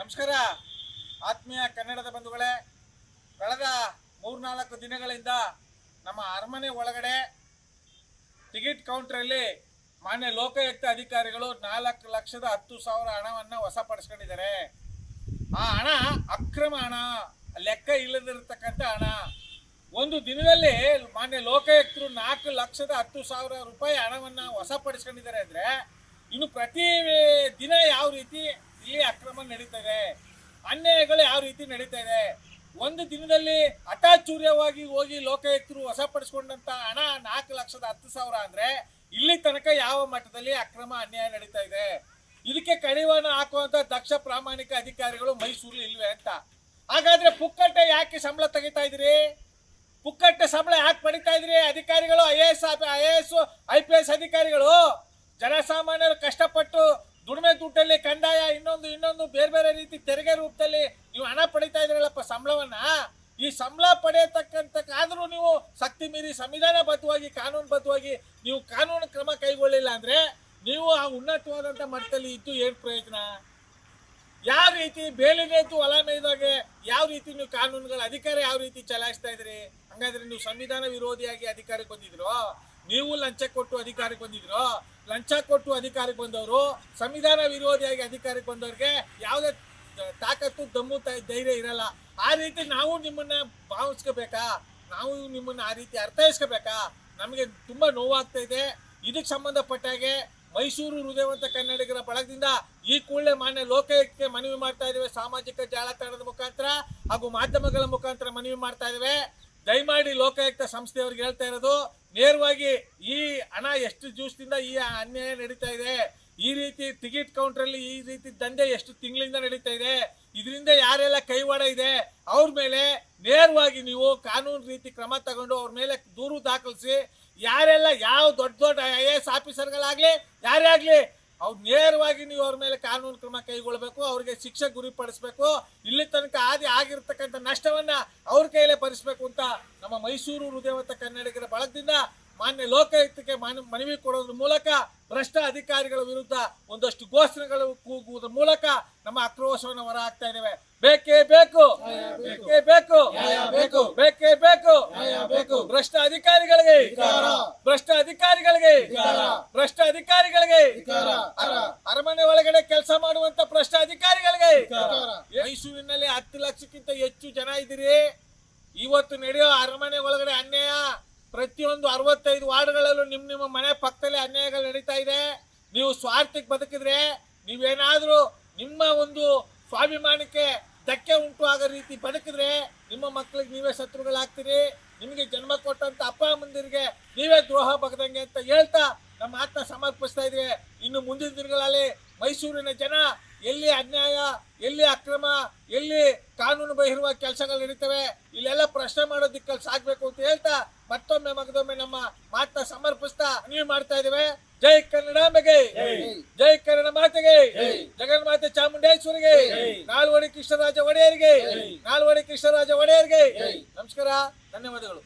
ನಮಸ್ಕಾರ. ಆತ್ಮೀಯ ಕನ್ನಡದ ಬಂಧುಗಳೇ, ಕಳೆದ ಮೂರ್ನಾಲ್ಕು ದಿನಗಳಿಂದ ನಮ್ಮ ಅರಮನೆ ಒಳಗಡೆ ಟಿಕೆಟ್ ಕೌಂಟ್ರಲ್ಲಿ ಮಾನ್ಯ ಲೋಕಾಯುಕ್ತ ಅಧಿಕಾರಿಗಳು ನಾಲ್ಕು ಲಕ್ಷದ ಹತ್ತು ಸಾವಿರ ಹಣವನ್ನು ವಶಪಡಿಸ್ಕೊಂಡಿದ್ದಾರೆ. ಆ ಹಣ ಅಕ್ರಮ ಹಣ, ಲೆಕ್ಕ ಇಲ್ಲದಿರತಕ್ಕಂಥ ಹಣ. ಒಂದು ದಿನದಲ್ಲಿ ಮಾನ್ಯ ಲೋಕಾಯುಕ್ತರು ನಾಲ್ಕು ಲಕ್ಷದ ಹತ್ತು ಸಾವಿರ ರೂಪಾಯಿ ಹಣವನ್ನು ವಶಪಡಿಸ್ಕೊಂಡಿದ್ದಾರೆ ಅಂದರೆ ಇನ್ನು ಪ್ರತಿ ದಿನ ಯಾವ ರೀತಿ ಇಲ್ಲಿ ನಡೀತಾ ಇದೆ. ಅನ್ಯಾಯಗಳು ಯಾವ ರೀತಿ ನಡೀತಾ ಇದೆ? ಒಂದು ದಿನದಲ್ಲಿ ಹಠಾಚೂರ್ಯವಾಗಿ ಹೋಗಿ ಲೋಕಾಯುಕ್ತರು ವಶಪಡಿಸ್ಕೊಂಡಂತ ಹಣ ನಾಲ್ಕು ಲಕ್ಷದ ಹತ್ತು ಸಾವಿರ ಅಂದ್ರೆ ಇಲ್ಲಿ ತನಕ ಯಾವ ಮಟ್ಟದಲ್ಲಿ ಅಕ್ರಮ ಅನ್ಯಾಯ ನಡೀತಾ ಇದೆ? ಇದಕ್ಕೆ ಕಡಿವಾಣ ಹಾಕುವಂತ ದಕ್ಷ ಪ್ರಾಮಾಣಿಕ ಅಧಿಕಾರಿಗಳು ಮೈಸೂರಲ್ಲಿ ಇಲ್ವೇ ಅಂತ. ಹಾಗಾದ್ರೆ ಪುಕ್ಕಟ್ಟೆ ಯಾಕೆ ಸಂಬಳ ತೆಗಿತಾ ಇದ್ರಿ ಪುಕ್ಕಟ್ಟೆ ಸಂಬಳ ಯಾಕೆ ಪಡಿತಾ ಇದ್ರಿ ಅಧಿಕಾರಿಗಳು I A S I A S, I P S ಅಧಿಕಾರಿಗಳು, ಜನಸಾಮಾನ್ಯರು ಕಷ್ಟಪಟ್ಟು ಪಡೆಯತಕ್ಕಂತಕ್ಕಾದ್ರೂ ನೀವು ಶಕ್ತಿ ಮೀರಿ ಸಂವಿಧಾನಬದ್ಧವಾಗಿ, ಕಾನೂನುಬದ್ಧವಾಗಿ ನೀವು ಕಾನೂನು ಕ್ರಮ ಕೈಗೊಳ್ಳಿಲ್ಲ ಅಂದ್ರೆ ನೀವು ಆ ಉನ್ನತವಾದಂತ ಮಟ್ಟದಲ್ಲಿ ಇದ್ದು ಏನ್ ಪ್ರಯೋಜನ? ಯಾವ ರೀತಿ ಬೇಲಿನೇತು ಹೊಲ ಮೇಯ್ದಾಗೆ ಯಾವ ರೀತಿ ನೀವು ಕಾನೂನುಗಳ ಅಧಿಕಾರ ಯಾವ ರೀತಿ ಚಲಾಯಿಸ್ತಾ ಇದ್ರಿ? ಹಂಗಾದ್ರೆ ನೀವು ಸಂವಿಧಾನ ವಿರೋಧಿಯಾಗಿ ಅಧಿಕಾರಕ್ಕೆ ಬಂದಿದ್ರು? ನೀವು ಲಂಚ ಕೊಟ್ಟು ಅಧಿಕಾರಕ್ಕೆ ಬಂದಿದ್ರು? ಲಂಚ ಕೊಟ್ಟು ಅಧಿಕಾರಕ್ಕೆ ಬಂದವರು, ಸಂವಿಧಾನ ವಿರೋಧಿಯಾಗಿ ಅಧಿಕಾರಕ್ಕೆ ಬಂದವ್ರಿಗೆ ಯಾವುದೇ ತಾಕತ್ತು, ದಮ್ಮು ಧೈರ್ಯ ಇರಲ್ಲ. ಆ ರೀತಿ ನಾವು ನಿಮ್ಮನ್ನ ಭಾವಿಸ್ಕೋಬೇಕಾ? ನಾವು ನಿಮ್ಮನ್ನ ಆ ರೀತಿ ಅರ್ಥೈಸ್ಕೋಬೇಕಾ? ನಮಗೆ ತುಂಬಾ ನೋವಾಗ್ತಾ ಇದೆ. ಇದಕ್ಕೆ ಸಂಬಂಧಪಟ್ಟಾಗೆ ಮೈಸೂರು ಹೃದಯವಂತ ಕನ್ನಡಿಗರ ಬಳಗದಿಂದ ಈ ಕೂಡಲೇ ಮಾನ್ಯ ಲೋಕಾಯುಕ್ತಕ್ಕೆ ಮನವಿ ಮಾಡ್ತಾ ಇದ್ದೇವೆ. ಸಾಮಾಜಿಕ ಜಾಲತಾಣದ ಮುಖಾಂತರ ಹಾಗೂ ಮಾಧ್ಯಮಗಳ ಮುಖಾಂತರ ಮನವಿ ಮಾಡ್ತಾ ಇದ್ದೇವೆ. ದಯಮಾಡಿ ಲೋಕಾಯುಕ್ತ ಸಂಸ್ಥೆಯವ್ರಿಗೆ ಹೇಳ್ತಾ ಇರೋದು, ನೇರವಾಗಿ ಈ ಹಣ ಎಷ್ಟು ಜ್ಯೂಸ್ನಿಂದ ಈ ಅನ್ಯಾಯ ನಡೀತಾ ಇದೆ ಈ ರೀತಿ ಟಿಕೆಟ್ ಕೌಂಟ್ರಲ್ಲಿ ಈ ರೀತಿ ದಂಧೆ ಎಷ್ಟು ತಿಂಗಳಿಂದ ನಡೀತಾ ಇದೆ, ಇದರಿಂದ ಯಾರೆಲ್ಲ ಕೈವಾಡ ಇದೆ, ಅವ್ರ ಮೇಲೆ ನೇರವಾಗಿ ನೀವು ಕಾನೂನು ರೀತಿ ಕ್ರಮ ತಗೊಂಡು ಅವ್ರ ಮೇಲೆ ದೂರು ದಾಖಲಿಸಿ, ಯಾರೆಲ್ಲ ಯಾವ ದೊಡ್ಡ ದೊಡ್ಡ ಐ ಎ ಎಸ್ ಆಫೀಸರ್ಗಳಾಗ್ಲಿ, ಯಾರೇ ಆಗ್ಲಿ, ಅವ್ರು ನೇರವಾಗಿ ನೀವು ಅವ್ರ ಮೇಲೆ ಕಾನೂನು ಕ್ರಮ ಕೈಗೊಳ್ಳಬೇಕು ಅವ್ರಿಗೆ ಶಿಕ್ಷೆ ಗುರಿಪಡಿಸ್ಬೇಕು, ಇಲ್ಲಿ ತನಕ ಆದಿ ಆಗಿರ್ತಕ್ಕಂಥ ನಷ್ಟವನ್ನ ಅವ್ರ ಕೈಲೇ ಭರಿಸ್ಬೇಕು ಅಂತ ನಮ್ಮ ಮೈಸೂರು ಹೃದಯವಂತ ಕನ್ನಡಿಗರ ಬಳಗದಿಂದ ಮಾನ್ಯ ಲೋಕಾಯುಕ್ತಕ್ಕೆ ಮನ- ಮನವಿ ಕೊಡೋದ್ರ ಮೂಲಕ ಭ್ರಷ್ಟ ಅಧಿಕಾರಿಗಳ ವಿರುದ್ಧ ಒಂದಷ್ಟು ಘೋಷಣೆಗಳು ಕೂಗುವುದರ ಮೂಲಕ ನಮ್ಮ ಆಕ್ರೋಶವನ್ನು ಹೊರ ಹಾಕ್ತಾ ಇದ್ದೇವೆ ಬೇಕೇ ಬೇಕು ಬೇಕೇ, ಬೇಕು ಬೇಕು. ಬೇಕೇ ಬೇಕು. ಭ್ರಷ್ಟ ಅಧಿಕಾರಿಗಳಿಗೆ. ಭ್ರಷ್ಟ ಅಧಿಕಾರಿಗಳಿಗೆ. ಭ್ರಷ್ಟ ಅಧಿಕಾರಿಗಳಿಗೆ. ಅರಮನೆ ಒಳಗಡೆ ಕೆಲಸ ಮಾಡುವಂತ ಭ್ರಷ್ಟ ಅಧಿಕಾರಿಗಳಿಗೆ. ಮೈಸೂರಿನಲ್ಲಿ ಹತ್ತು ಲಕ್ಷಕ್ಕಿಂತ ಹೆಚ್ಚು ಜನ ಇದ್ದೀರಿ ಇವತ್ತು ನಡೆಯೋ ಅರಮನೆ ಒಳಗಡೆ ಅನ್ಯಾಯ ಪ್ರತಿಯೊಂದು ಅರವತ್ತೈದು ವಾರ್ಡ್ಗಳಲ್ಲೂ ನಿಮ್ಮ ನಿಮ್ಮ ಮನೆ ಪಕ್ಕದಲ್ಲಿ ಅನ್ಯಾಯಗಳು ನಡೀತಾ ಇದೆ. ನೀವು ಸ್ವಾರ್ಥಕ್ಕೆ ಬದುಕಿದ್ರೆ ನೀವೇನಾದರೂ ನಿಮ್ಮ ಒಂದು ಸ್ವಾಭಿಮಾನಕ್ಕೆ ಧಕ್ಕೆ ಉಂಟು ಆಗೋ ರೀತಿ ಬದುಕಿದ್ರೆ ನಿಮ್ಮ ಮಕ್ಕಳಿಗೆ ನೀವೇ ಶತ್ರುಗಳಾಗ್ತೀರಿ. ನಿಮಗೆ ಜನ್ಮ ಕೊಟ್ಟಂತ ಅಪ್ಪ ಅಮ್ಮಂದಿರಿಗೆ ನೀವೇ ದ್ರೋಹ ಬಗದಂಗೆ ಅಂತ ಹೇಳ್ತಾ ನಮ್ಮ ಆತ್ಮ ಸಮರ್ಪಿಸ್ತಾ ಇದ್ರೆ ಇನ್ನು ಮುಂದಿನ ದಿನಗಳಲ್ಲಿ ಮೈಸೂರಿನ ಜನ ಎಲ್ಲಿ ಅನ್ಯಾಯ, ಎಲ್ಲಿ ಅಕ್ರಮ, ಎಲ್ಲಿ ಕಾನೂನು ಬಹಿರುವ ಕೆಲಸಗಳು ನಡೀತವೆ, ಇಲ್ಲೆಲ್ಲ ಪ್ರಶ್ನೆ ಮಾಡೋ ದಿಕ್ಕಲ್ಲಿ ಅಂತ ಹೇಳ್ತಾ ಸಮರ್ಪಿಸ್ತಾ ನೀವು ಮಾಡ್ತಾ ಇದ್ದೇವೆ. ಜೈ ಕನ್ನಡಾಂಬೆಗೆ ಜೈ ಕನ್ನಡ ಮಾತೆಗೆ. ಜಗನ್ಮಾತೆ ಚಾಮುಂಡೇಶ್ವರಿಗೆ. ನಾಲ್ವಡಿ ಕೃಷ್ಣರಾಜ ಒಡೆಯರಿಗೆ. ನಾಲ್ವಡಿ ಕೃಷ್ಣರಾಜ ಒಡೆಯರಿಗೆ. ನಮಸ್ಕಾರ, ಧನ್ಯವಾದಗಳು.